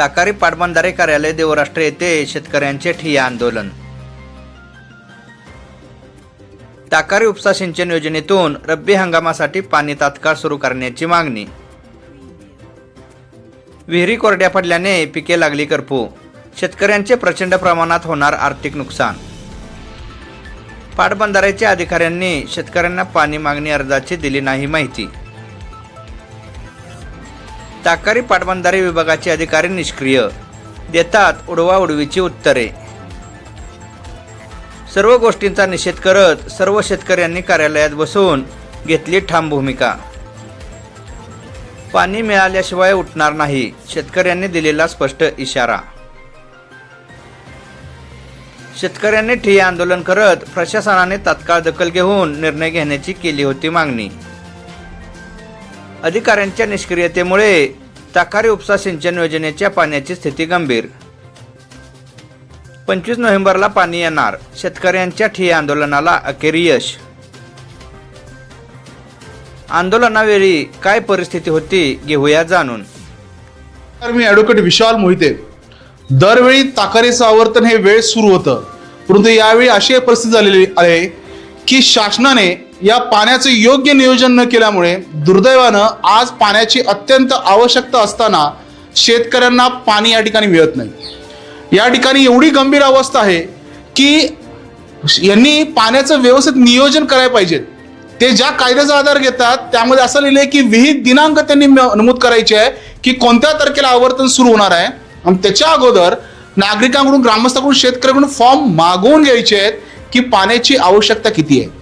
ताकारी पाटबंधारे कार्यालय देवराष्ट्र येथे शेतकऱ्यांचे ठिय्या आंदोलन. ताकारी उपसा सिंचन योजनेतून रब्बी हंगामासाठी पाणी तात्काळ सुरू करण्याची मागणी. विहिरी कोरड्या पडल्याने पिके लागली करपू. शेतकऱ्यांचे प्रचंड प्रमाणात होणार आर्थिक नुकसान. पाटबंधाऱ्याच्या अधिकाऱ्यांनी शेतकऱ्यांना पाणी मागणी अर्जाची दिली नाही माहिती. ताकारी पाटबंधारे विभागाचे अधिकारी निष्क्रिय. देतात उडवा उडवीची उत्तरे. सर्व गोष्टींचा निषेध करत सर्व शेतकऱ्यांनी कार्यालयात बसून घेतली ठाम भूमिका. पाणी मिळाल्याशिवाय उठणार नाही शेतकऱ्यांनी दिलेला स्पष्ट इशारा. शेतकऱ्यांनी ठिय्या आंदोलन करत प्रशासनाने तात्काळ दखल घेऊन निर्णय घेण्याची केली होती मागणी. अधिकाऱ्यांच्या निष्क्रियतेमुळे ताकारी उपसा सिंचन योजनेच्या पाण्याची स्थिती गंभीर. पंचवीस नोव्हेंबरला पाणी येणार शेतकऱ्यांच्या ठिय्या आंदोलनाला अखेर यश. आंदोलनावेळी काय परिस्थिती होती घेऊया जाणून. तर मी ॲडव्होकेट विशाल मोहिते. दरवेळी ताकारीचं आवर्तन हे वेळ सुरू होतं परंतु यावेळी अशी परिस्थिती झालेली आहे की शासनाने या पाण्याचं योग्य नियोजन न केल्यामुळे दुर्दैवानं आज पाण्याची अत्यंत आवश्यकता असताना शेतकऱ्यांना पाणी या ठिकाणी मिळत नाही. या ठिकाणी एवढी गंभीर अवस्था आहे की यांनी पाण्याचं व्यवस्थित नियोजन करायला पाहिजे. ते ज्या कायद्याचा आधार घेतात त्यामध्ये असं लिहिलंय की विहित दिनांक त्यांनी म- नमूद करायचे आहे की कोणत्या तारखेला आवर्तन सुरू होणार आहे. आणि त्याच्या अगोदर नागरिकांकडून ग्रामस्थांकडून शेतकऱ्यांकडून फॉर्म मागवून घ्यायचे आहेत की पाण्याची आवश्यकता किती आहे.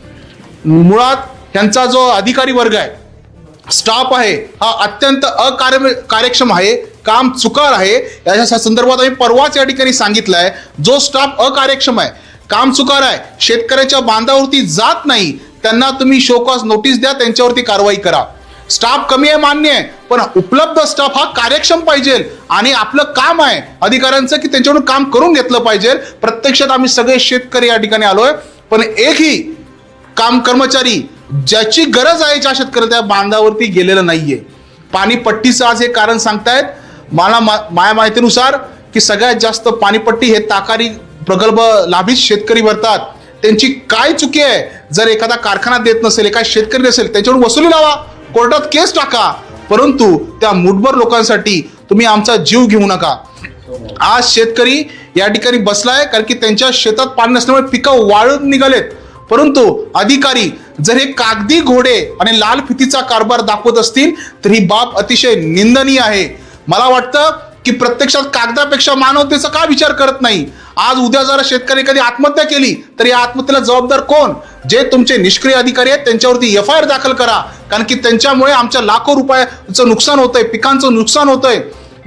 मुळात त्यांचा जो अधिकारी वर्ग आहे स्टाफ आहे हा अत्यंत अकार्य कार्यक्षम आहे काम चुकार आहे. याच्या संदर्भात आम्ही परवाच या ठिकाणी सांगितलं आहे जो स्टाफ अकार्यक्षम आहे काम चुकार आहे शेतकऱ्याच्या बांधावरती जात नाही त्यांना तुम्ही शोकॉस नोटीस द्या त्यांच्यावरती कारवाई करा. स्टाफ कमी आहे मान्य आहे पण उपलब्ध स्टाफ हा कार्यक्षम पाहिजे आणि आपलं काम आहे अधिकाऱ्यांचं की त्यांच्याकडून काम करून घेतलं पाहिजे. प्रत्यक्षात आम्ही सगळे शेतकरी या ठिकाणी आलोय पण एकही काम कर्मचारी ज्याची गरज आहे ज्या शेतकऱ्या त्या बांधावरती गेलेलं नाहीये. पाणीपट्टीचं आज हे कारण सांगतायत. मला मा- माझ्या माहितीनुसार की सगळ्यात जास्त पाणीपट्टी हे ताकारी प्रगल्भ लाभित शेतकरी भरतात. त्यांची काय चुकी आहे? जर एखादा कारखाना देत नसेल एखादा शेतकरी नसेल त्याच्यावर वसुली लावा कोर्टात केस टाका. परंतु त्या मुठभर लोकांसाठी तुम्ही आमचा जीव घेऊ नका. आज शेतकरी या ठिकाणी बसलाय कारण की त्यांच्या शेतात पाणी नसल्यामुळे पिकं वाळून निघालेत. परंतु अधिकारी जर हे कागदी घोडे आणि लाल फितीचा कारभार दाखवत असतील तर ही बाब अतिशय निंदनीय आहे. मला वाटतं की प्रत्यक्षात कागदापेक्षा मानवतेचा का विचार करत नाही? आज उद्या जर शेतकरी एखादी आत्महत्या केली तर या आत्महत्येला जबाबदार कोण? जे तुमचे निष्क्रिय अधिकारी आहेत त्यांच्यावरती एफ आय आर दाखल करा. कारण की त्यांच्यामुळे आमच्या लाखो रुपयाचं नुकसान होतंय पिकांचं नुकसान होतंय.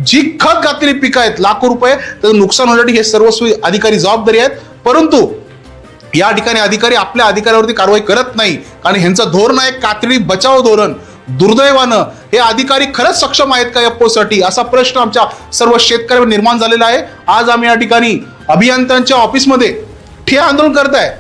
जी खत घातलेली पिकं आहेत लाखो रुपये त्याचं नुकसान होण्यासाठी हे सर्वस्वी अधिकारी जबाबदारी आहेत. परंतु या ठिकाणी अधिकारी आपल्या अधिकाऱ्यावरती कारवाई करत नाही. कारण ह्यांचं धोरण आहे कातडी बचाव धोरण. दुर्दैवानं हे अधिकारी खरंच सक्षम आहेत का या असा प्रश्न आमच्या सर्व शेतकऱ्यांवर निर्माण झालेला आहे. आज आम्ही या ठिकाणी अभियंत्यांच्या ऑफिसमध्ये ठिय्या आंदोलन करताय.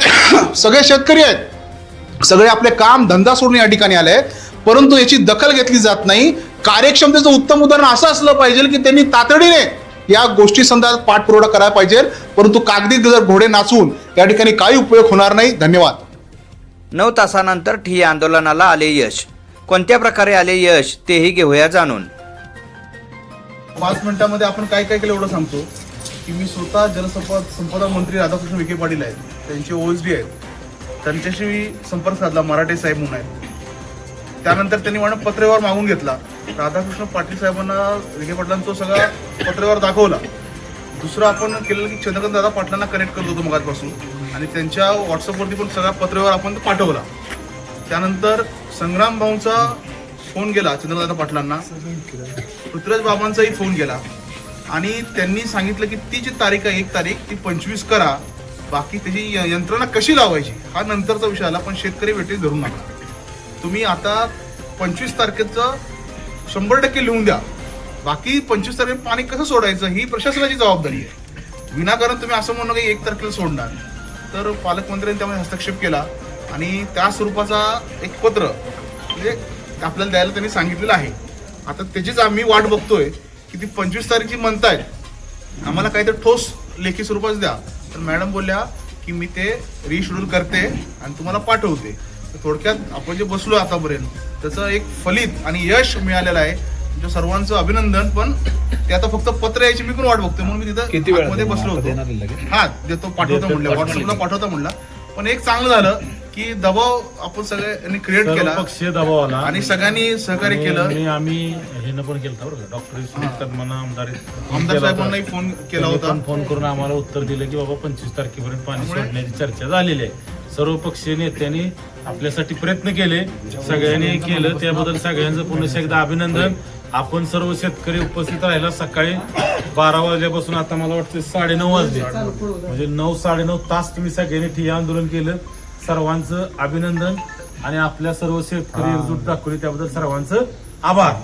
सगळे शेतकरी आहेत. सगळे आपले काम धंदा सोडून या ठिकाणी आले आहेत. परंतु याची दखल घेतली जात नाही. कार्यक्षमतेचं उत्तम उदाहरण असं असलं पाहिजे की त्यांनी तातडीने या गोष्टी संदर्भात पाठपुरावा करायला पाहिजे. परंतु कागदी जर घोडे नाचून या ठिकाणी काही उपयोग होणार नाही. धन्यवाद. नऊ तासानंतर ठिय्या आंदोलनाला आले यश. कोणत्या प्रकारे आले यश तेही घेऊया जाणून. पाच मिनिटामध्ये आपण काय काय केलं एवढं सांगतो. की मी स्वतः जलसंपदा संपदा मंत्री राधाकृष्ण विखे पाटील आहेत. त्यांचे ओएसडी आहेत. त्यांच्याशी मी संपर्क साधला मराठे साहेब म्हणून आहेत. त्यानंतर त्यांनी मला पत्रव्यवहार मागून घेतला. राधाकृष्ण पाटील साहेबांना विखे पाटलांना तो सगळा पत्रव्यवहार दाखवला. दुसरं आपण केलेलं की चंद्रकांत दादा पाटलांना कनेक्ट करत होतो मगापासून आणि त्यांच्या व्हॉट्सअपवरती पण सगळा पत्रव्यवहार आपण तो पाठवला. त्यानंतर संग्राम भाऊंचा फोन गेला चंद्रकांत पाटलांना. पृथ्वीराज बाबांचाही फोन गेला. आणि त्यांनी सांगितलं की ती जी तारीख आहे एक तारीख ती पंचवीस करा. बाकी त्याची य- यंत्रणा कशी लावायची? हा नंतरचा विषय आला पण शेतकरी वेटीस धरून नका तुम्ही आता पंचवीस तारखेचं शंभर टक्के लिहून द्या. बाकी पंचवीस तारखेला पाणी कसं सोडायचं ही प्रशासनाची जबाबदारी आहे. विनाकारण तुम्ही असं म्हणू की एक तारखेला सोडणार. तर पालकमंत्र्यांनी त्यामध्ये हस्तक्षेप केला आणि त्या स्वरूपाचा एक पत्र म्हणजे आपल्याला द्यायला त्यांनी सांगितलेलं आहे. आता त्याचीच आम्ही वाट बघतोय की ती पंचवीस तारीखची म्हणतायत. आम्हाला काहीतरी ठोस लेखी स्वरूपात द्या. तर मॅडम बोलल्या की मी ते रिशेड्यूल करते आणि तुम्हाला पाठवते. थोडक्यात आपण जे बसलो आतापर्यंत त्याचं एक फलित आणि यश मिळालेलं आहे. तुमच्या सर्वांचं अभिनंदन पण ते आता फक्त पत्र यायची मी पण वाट बघतोय म्हणून मी किती तिथं आतमध्ये बसलो होतो. हा देतो पाठवतो म्हणलं. व्हॉट्सअपला पाठवतो म्हणला. पण एक चांगलं झालं की दबाव आपण सगळ्यांनी क्रिएट केला पक्षीय दबाव आला आणि सगळ्यांनी सहकार्य आणि केलं. मी- आम्ही हे पण केलं होतं बरं का? डॉक्टर सुनील कदमांना आमदार आमदार साहेबांनाही फोन केला होता. फोन करून आम्हाला उत्तर दिलं की बाबा पंचवीस तारखेपर्यंत पाणी सोडण्याची चर्चा झालेली आहे. सर्व पक्षीय नेत्यांनी आपल्यासाठी प्रयत्न केले. सगळ्यांनी केलं. त्याबद्दल सगळ्यांचं पुन्हा एकदा अभिनंदन. आपण सर्व शेतकरी उपस्थित राहिला सकाळी बारा वाजल्यापासून. आता मला वाटतं साडे नऊ वाजले. म्हणजे नऊ साडेनऊ तास तुम्ही सगळ्यांनी ठिय्या आंदोलन केलं. सर्वांचं अभिनंदन. आणि आपल्या सर्व शेतकरी एकजूट दाखवली. त्याबद्दल सर्वांचं आभार.